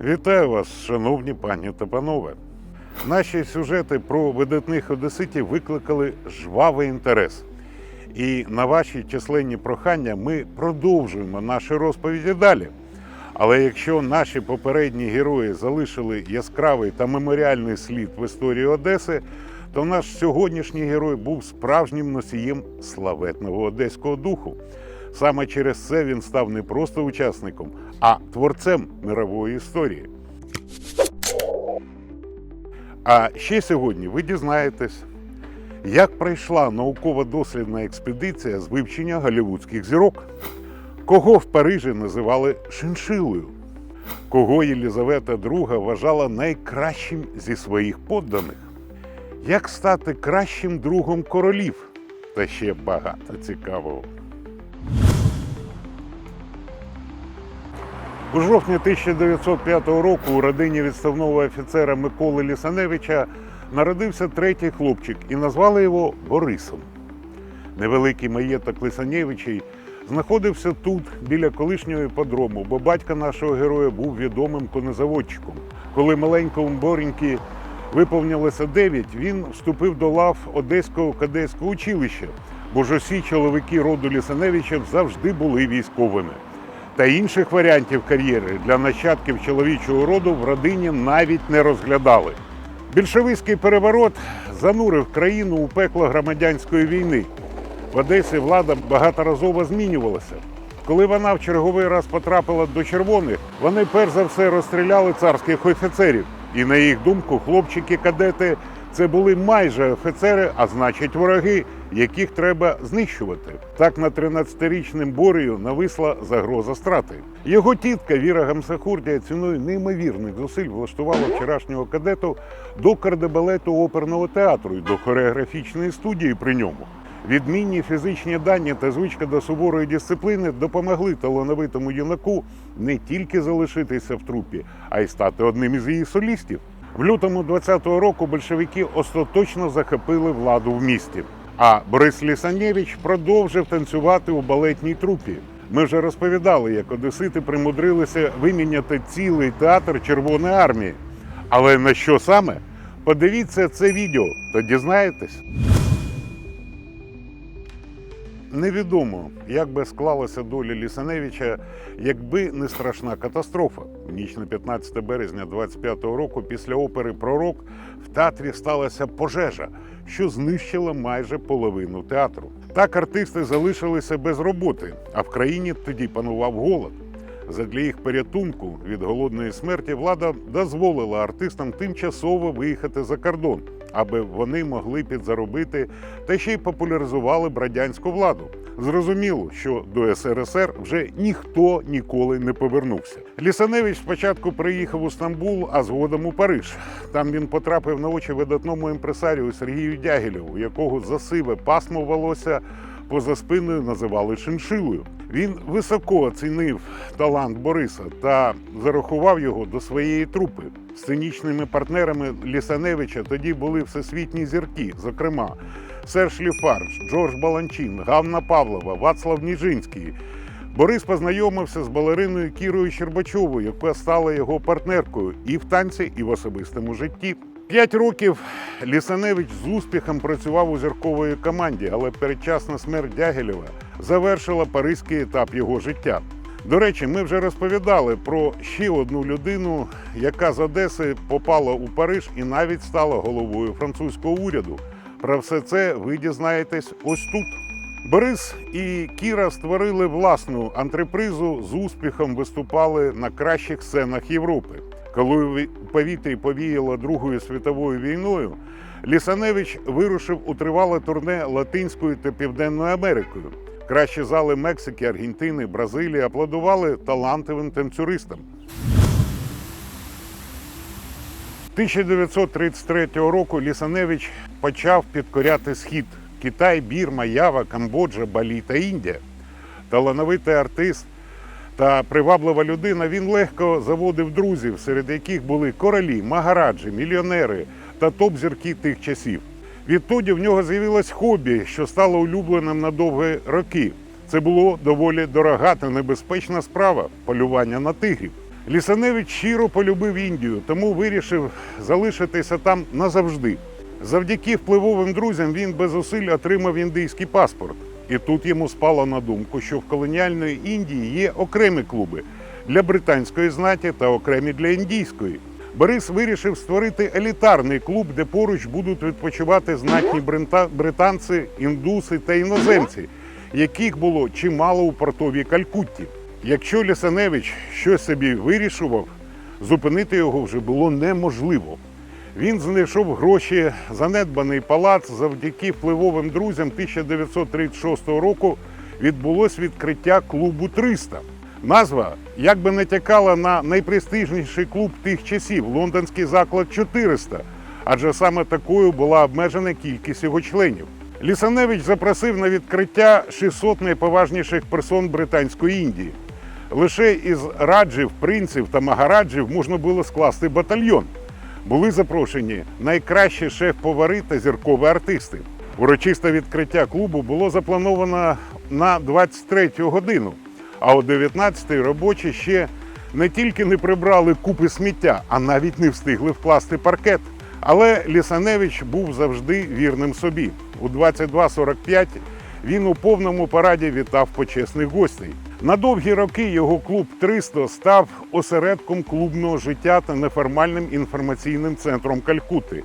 Вітаю вас, шановні пані та панове. Наші сюжети про видатних одеситів викликали жвавий інтерес. І на ваші численні прохання ми продовжуємо наші розповіді далі. Але якщо наші попередні герої залишили яскравий та меморіальний слід в історії Одеси, то наш сьогоднішній герой був справжнім носієм славетного одеського духу. Саме через це він став не просто учасником, а творцем мирової історії. А ще сьогодні ви дізнаєтесь, як пройшла науково-дослідна експедиція з вивчення голівудських зірок, кого в Парижі називали шиншилою, кого Єлізавета II вважала найкращим зі своїх подданих, як стати кращим другом королів та ще багато цікавого. У жовтні 1905 року у родині відставного офіцера Миколи Лісаневича народився третій хлопчик і назвали його Борисом. Невеликий маєток Лисаневичей знаходився тут, біля колишнього іпподрому, бо батько нашого героя був відомим конезаводчиком. Коли маленькому Бореньки виповнилося 9, він вступив до лав Одеського кадетського училища, бо ж усі чоловіки роду Лісаневичів завжди були військовими. Та інших варіантів кар'єри для нащадків чоловічого роду в родині навіть не розглядали. Більшовицький переворот занурив країну у пекло громадянської війни. В Одесі влада багаторазово змінювалася. Коли вона в черговий раз потрапила до червоних, вони перш за все розстріляли царських офіцерів. І на їх думку, хлопчики-кадети це були майже офіцери, а значить вороги, яких треба знищувати. Так на 13-річним Борію нависла загроза страти. Його тітка Віра Гамсахурдія ціною неймовірних зусиль влаштувала вчорашнього кадету до кардебалету оперного театру і до хореографічної студії при ньому. Відмінні фізичні дані та звичка до суворої дисципліни допомогли талановитому юнаку не тільки залишитися в трупі, а й стати одним із її солістів. В лютому 20-го року большевики остаточно захопили владу в місті. А Борис Лісанєвич продовжив танцювати у балетній трупі. Ми вже розповідали, як одесити примудрилися виміняти цілий театр Червоної армії. Але на що саме? Подивіться це відео та дізнаєтесь. Невідомо, як би склалася доля Лісаневича, якби не страшна катастрофа. В ніч на 15 березня 25-го року після опери Пророк в театрі сталася пожежа, що знищила майже половину театру. Так артисти залишилися без роботи, а в країні тоді панував голод. Задля їх порятунку від голодної смерті влада дозволила артистам тимчасово виїхати за кордон, аби вони могли підзаробити та ще й популяризували б радянську владу. Зрозуміло, що до СРСР вже ніхто ніколи не повернувся. Лісаневич спочатку приїхав у Стамбул, а згодом у Париж. Там він потрапив на очі видатному імпресарію Сергію Дягілєву, якого за сиве пасмо волосся поза спиною називали шиншилою. Він високо оцінив талант Бориса та зарахував його до своєї трупи. Сценічними партнерами Лісаневича тоді були всесвітні зірки, зокрема Серж Ліфарж, Джордж Баланчин, Ганна Павлова, Вацлав Ніжинський. Борис познайомився з балериною Кірою Щербачовою, яка стала його партнеркою і в танці, і в особистому житті. П'ять років Лісаневич з успіхом працював у зіркової команді, але передчасна смерть Дягілєва завершила паризький етап його життя. До речі, ми вже розповідали про ще одну людину, яка з Одеси попала у Париж і навіть стала головою французького уряду. Про все це ви дізнаєтесь ось тут. Борис і Кіра створили власну антрепризу з успіхом виступали на кращих сценах Європи. Коли у повітрі повіяло Другою світовою війною, Лісаневич вирушив у тривале турне Латинською та Південною Америкою. Кращі зали Мексики, Аргентини, Бразилії аплодували талантливим танцюристам. 1933 року Лісаневич почав підкоряти схід Китай, Бірма, Ява, Камбоджа, Балі та Індія. Талановитий артист та приваблива людина, він легко заводив друзів, серед яких були королі, магараджі, мільйонери та топ-зірки тих часів. Відтоді в нього з'явилось хобі, що стало улюбленим на довгі роки. Це було доволі дорога та небезпечна справа полювання на тигрів. Лісаневич щиро полюбив Індію, тому вирішив залишитися там назавжди. Завдяки впливовим друзям він без зусиль отримав індійський паспорт. І тут йому спало на думку, що в колоніальної Індії є окремі клуби для британської знаті та окремі для індійської. Борис вирішив створити елітарний клуб, де поруч будуть відпочивати знатні британці, індуси та іноземці, яких було чимало у портовій Калькутті. Якщо Лісаневич щось собі вирішував, зупинити його вже було неможливо. Він знайшов гроші, занедбаний палац завдяки впливовим друзям 1936 року відбулось відкриття клубу 300. Назва якби натякала на найпрестижніший клуб тих часів лондонський заклад 400, адже саме такою була обмежена кількість його членів. Лісаневич запросив на відкриття 600 найповажніших персон Британської Індії. Лише із раджів, принців та магараджів можна було скласти батальйон. Були запрошені найкращі шеф-повари та зіркові артисти. Урочисте відкриття клубу було заплановано на 23 годину, а о 19-й робочі ще не тільки не прибрали купи сміття, а навіть не встигли вкласти паркет. Але Лісаневич був завжди вірним собі. У 22.45 він у повному параді вітав почесних гостей. На довгі роки його клуб 300 став осередком клубного життя та неформальним інформаційним центром Калькути.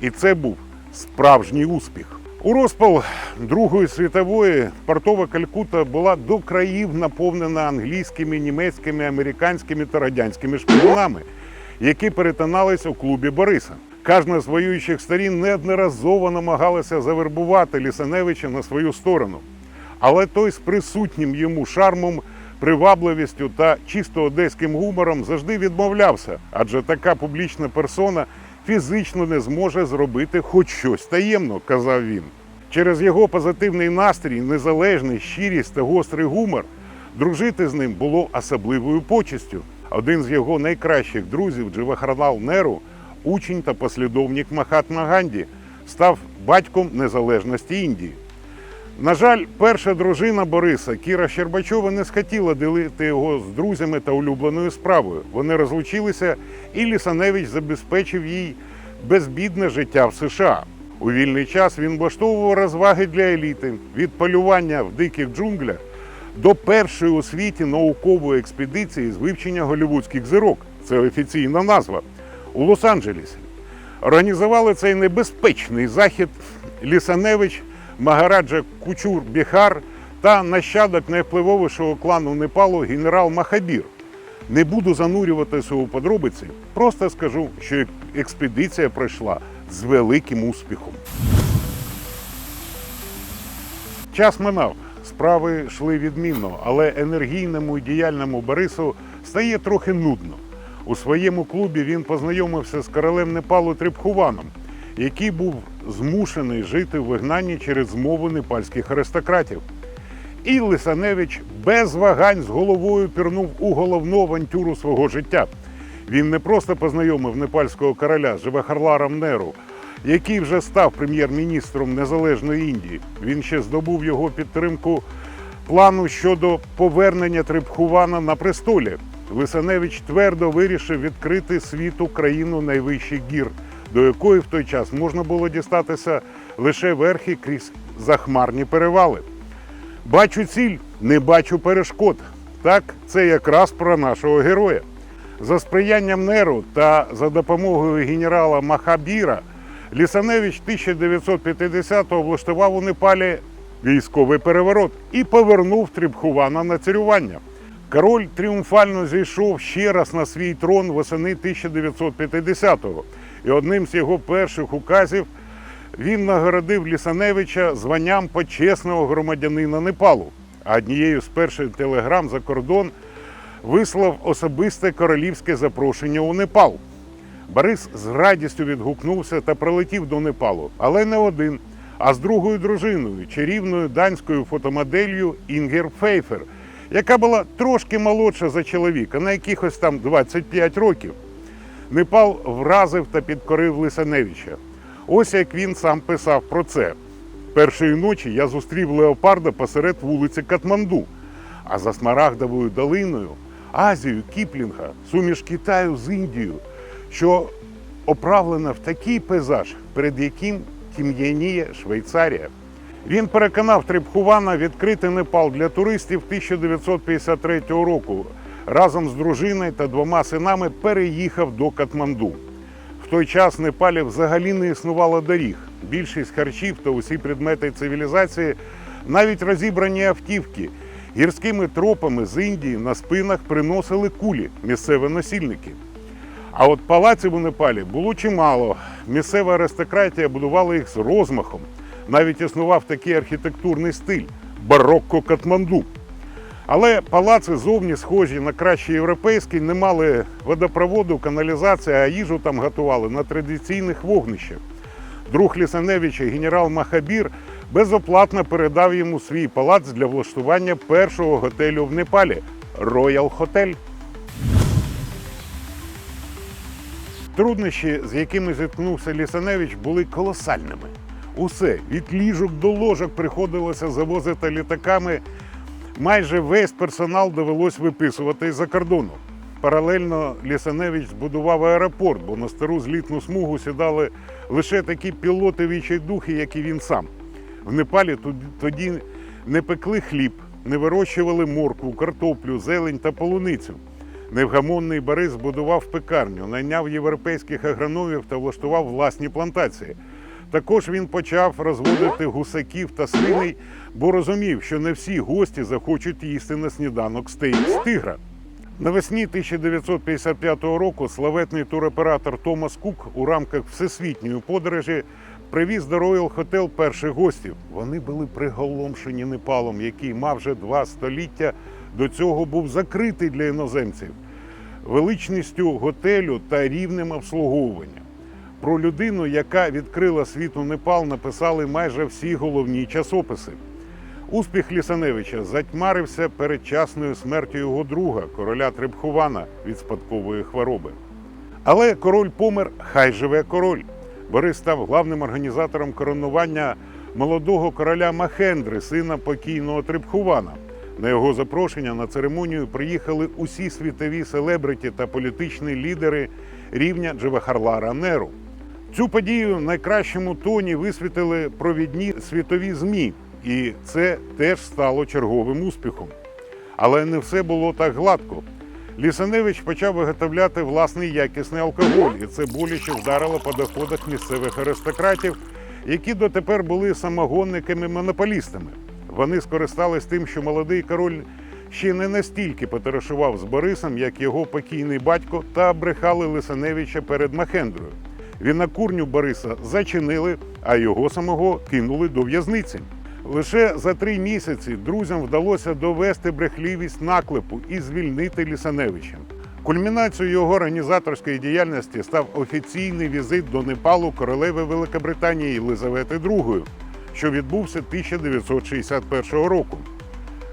І це був справжній успіх. У розпал Другої світової портова Калькута була до країв наповнена англійськими, німецькими, американськими та радянськими шпигунами, які перетинались у клубі Бориса. Кожна з воюючих сторін неодноразово намагалася завербувати Лісаневича на свою сторону. Але той з присутнім йому шармом, привабливістю та чисто одеським гумором завжди відмовлявся, адже така публічна персона фізично не зможе зробити хоч щось таємно, казав він. Через його позитивний настрій, незалежність, щирість та гострий гумор дружити з ним було особливою почестю. Один з його найкращих друзів, Джавахарлал Неру, учень та послідовник Махатма Ганді, став батьком незалежності Індії. На жаль, перша дружина Бориса Кіра Щербачова не схотіла ділити його з друзями та улюбленою справою. Вони розлучилися, і Лісаневич забезпечив їй безбідне життя в США. У вільний час він влаштовував розваги для еліти від полювання в диких джунглях до першої у світі наукової експедиції з вивчення голівудських зірок. Це офіційна назва у Лос-Анджелесі. Організували цей небезпечний захід Лісаневич, Магараджа Кучур Біхар та нащадок найвпливовішого клану Непалу генерал Махабір. Не буду занурюватися у подробиці, просто скажу, що експедиція пройшла з великим успіхом. Час минав, справи йшли відмінно, але енергійному і діяльному Борису стає трохи нудно. У своєму клубі він познайомився з королем Непалу Трипхуваном, який був змушений жити в вигнанні через змову непальських аристократів. І Лисаневич без вагань з головою пірнув у головну авантюру свого життя. Він не просто познайомив непальського короля з Джавахарларом Неру, який вже став прем'єр-міністром Незалежної Індії. Він ще здобув його підтримку плану щодо повернення Трипхувана на престолі. Лисаневич твердо вирішив відкрити світу країну найвищих гір, до якої в той час можна було дістатися лише верхи крізь захмарні перевали. Бачу ціль, не бачу перешкод. Так, це якраз про нашого героя. За сприянням Неру та за допомогою генерала Махабіра Лісаневич 1950-го влаштував у Непалі військовий переворот і повернув Трібхувана на царювання. Король тріумфально зійшов ще раз на свій трон восени 1950-го. І одним з його перших указів він нагородив Лісаневича званням почесного громадянина Непалу. А однією з перших телеграм за кордон вислав особисте королівське запрошення у Непал. Борис з радістю відгукнувся та прилетів до Непалу, але не один, а з другою дружиною, чарівною данською фотомоделлю Інгер Фейфер, яка була трошки молодша за чоловіка, на якихось там 25 років. Непал вразив та підкорив Лисаневича. Ось як він сам писав про це. Першої ночі я зустрів леопарда посеред вулиці Катманду, а за Смарагдовою долиною Азію Кіплінга, суміш Китаю з Індією, що оправлена в такий пейзаж, перед яким тім'яніє Швейцарія. Він переконав Трипхувана відкрити Непал для туристів 1953 року. Разом з дружиною та двома синами переїхав до Катманду. В той час в Непалі взагалі не існувало доріг. Більшість харчів та усі предмети цивілізації, навіть розібрані автівки, гірськими тропами з Індії на спинах приносили кулі місцеві носільники. А от палаців у Непалі було чимало. Місцева аристократія будувала їх з розмахом. Навіть існував такий архітектурний стиль барокко Катманду. Але палаци зовні схожі на кращі європейські, не мали водопроводу, каналізації, а їжу там готували на традиційних вогнищах. Друг Лісаневича, генерал Махабір, безоплатно передав йому свій палац для влаштування першого готелю в Непалі Роял Хотель. Труднощі, з якими зіткнувся Лісаневич, були колосальними. Усе від ліжок до ложок приходилося завозити літаками. Майже весь персонал довелось виписувати з-за кордону. Паралельно Лісаневич збудував аеропорт, бо на стару злітну смугу сідали лише такі пілоти відчайдухи, як і він сам. В Непалі тоді не пекли хліб, не вирощували моркву, картоплю, зелень та полуницю. Невгамонний Борис збудував пекарню, найняв європейських агрономів та влаштував власні плантації. Також він почав розводити гусаків та свиней, бо розумів, що не всі гості захочуть їсти на сніданок стейк з тигра. Навесні 1955 року славетний туроператор Томас Кук у рамках всесвітньої подорожі привіз до Royal Hotel перших гостів. Вони були приголомшені Непалом, який мав вже два століття до цього був закритий для іноземців, величністю готелю та рівнем обслуговування. Про людину, яка відкрила світу Непал, написали майже всі головні часописи. Успіх Лісаневича затьмарився передчасною смертю його друга, короля Требхувана від спадкової хвороби. Але король помер, хай живе король. Борис став главним організатором коронування молодого короля Махендри, сина покійного Трибхувана. На його запрошення на церемонію приїхали усі світові селебриті та політичні лідери рівня Джавахарлара Неру. Цю подію в найкращому тоні висвітили провідні світові ЗМІ, і це теж стало черговим успіхом. Але не все було так гладко. Лісаневич почав виготовляти власний якісний алкоголь, і це боляче вдарило по доходах місцевих аристократів, які дотепер були самогонниками-монополістами. Вони скористались тим, що молодий король ще не настільки потарашував з Борисом, як його покійний батько, та обрехали Лисаневича перед Махендрою. Вінокурню Бориса зачинили, а його самого кинули до в'язниці. Лише за три місяці друзям вдалося довести брехливість наклепу і звільнити Лісаневича. Кульмінацією його організаторської діяльності став офіційний візит до Непалу королеви Великобританії Єлизавети II, що відбувся 1961 року.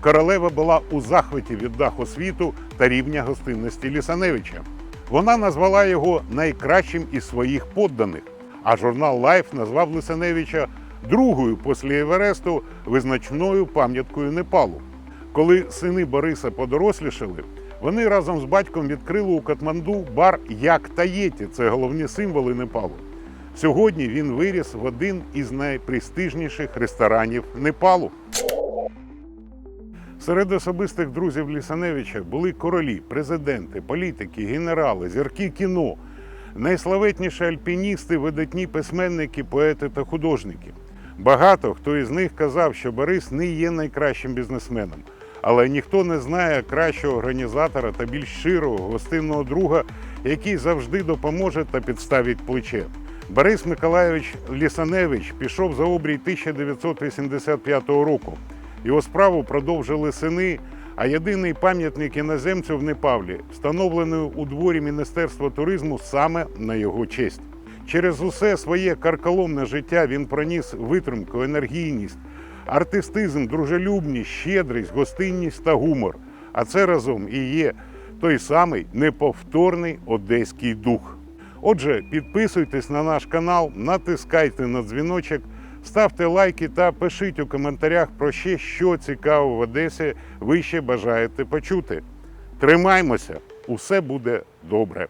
Королева була у захваті від даху світу та рівня гостинності Лісаневича. Вона назвала його найкращим із своїх подданих, а журнал Life назвав Лисаневича другою після Евересту визначною пам'яткою Непалу. Коли сини Бориса подорослішали, вони разом з батьком відкрили у Катманду бар Як Таєті. Це головні символи Непалу. Сьогодні він виріс в один із найпрестижніших ресторанів Непалу. Серед особистих друзів Лісаневича були королі, президенти, політики, генерали, зірки кіно, найславетніші альпіністи, видатні письменники, поети та художники. Багато хто із них казав, що Борис не є найкращим бізнесменом, але ніхто не знає кращого організатора та більш щирого гостинного друга, який завжди допоможе та підставить плече. Борис Миколайович Лісаневич пішов за обрій 1985 року. Його справу продовжили сини, а єдиний пам'ятник іноземцю в Непавлі встановлений у дворі Міністерства туризму саме на його честь. Через усе своє карколомне життя він проніс витримку, енергійність, артистизм, дружелюбність, щедрість, гостинність та гумор. А це разом і є той самий неповторний одеський дух. Отже, підписуйтесь на наш канал, натискайте на дзвіночок, ставте лайки та пишіть у коментарях про ще, що цікаво в Одесі ви ще бажаєте почути. Тримаймося, усе буде добре.